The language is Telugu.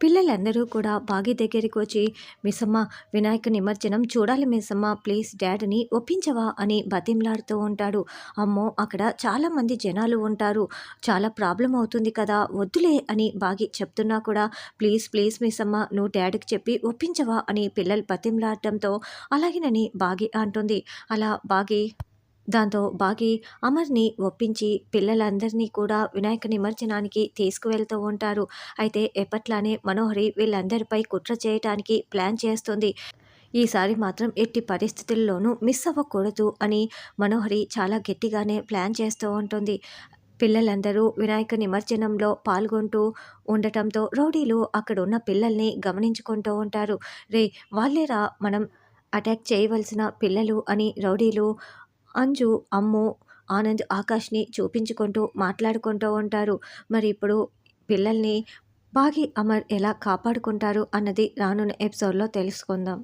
పిల్లలందరూ కూడా బాగి దగ్గరికి వచ్చి మిస్సమ్మ వినాయక నిమజ్జనం చూడాలి మిస్సమ్మ ప్లీజ్ డాడీని ఒప్పించవా అని బతిమలాడుతూ ఉంటాడు. అమ్మో అక్కడ చాలామంది జనాలు ఉంటారు. చాలా ప్రాబ్లం అవుతుంది కదా వద్దులే అని బాగి చెప్తున్నా కూడా ప్లీజ్ ప్లీజ్ మిస్సమ్మ నువ్వు డాడీకి చెప్పి ఒప్పించవా అని పిల్లలు బతింలాడటంతో అలాగేనని బాగి అంటుంది. అలా బాగి దాంతో బాగి అమర్ని ఒప్పించి పిల్లలందరినీ కూడా వినాయక నిమజ్జనానికి తీసుకువెళ్తూ ఉంటారు. అయితే ఎప్పట్లానే మనోహరి వీళ్ళందరిపై కుట్ర చేయటానికి ప్లాన్ చేస్తుంది. ఈసారి మాత్రం ఎట్టి పరిస్థితుల్లోనూ మిస్ అవ్వకూడదు అని మనోహరి చాలా గట్టిగానే ప్లాన్ చేస్తూ ఉంటుంది. పిల్లలందరూ వినాయక నిమజ్జనంలో పాల్గొంటూ ఉండటంతో రౌడీలు అక్కడున్న పిల్లల్ని గమనించుకుంటూ ఉంటారు. రే వాళ్ళేరా మనం అటాక్ చేయవలసిన పిల్లలు అని రౌడీలు అంజు అమ్ము ఆనంద్ ఆకాష్ని చూపించుకుంటూ మాట్లాడుకుంటూ ఉంటారు. మరి ఇప్పుడు పిల్లల్ని బాగి అమర్ ఎలా కాపాడుకుంటారు అన్నది రానున్న ఎపిసోడ్లో తెలుసుకుందాం.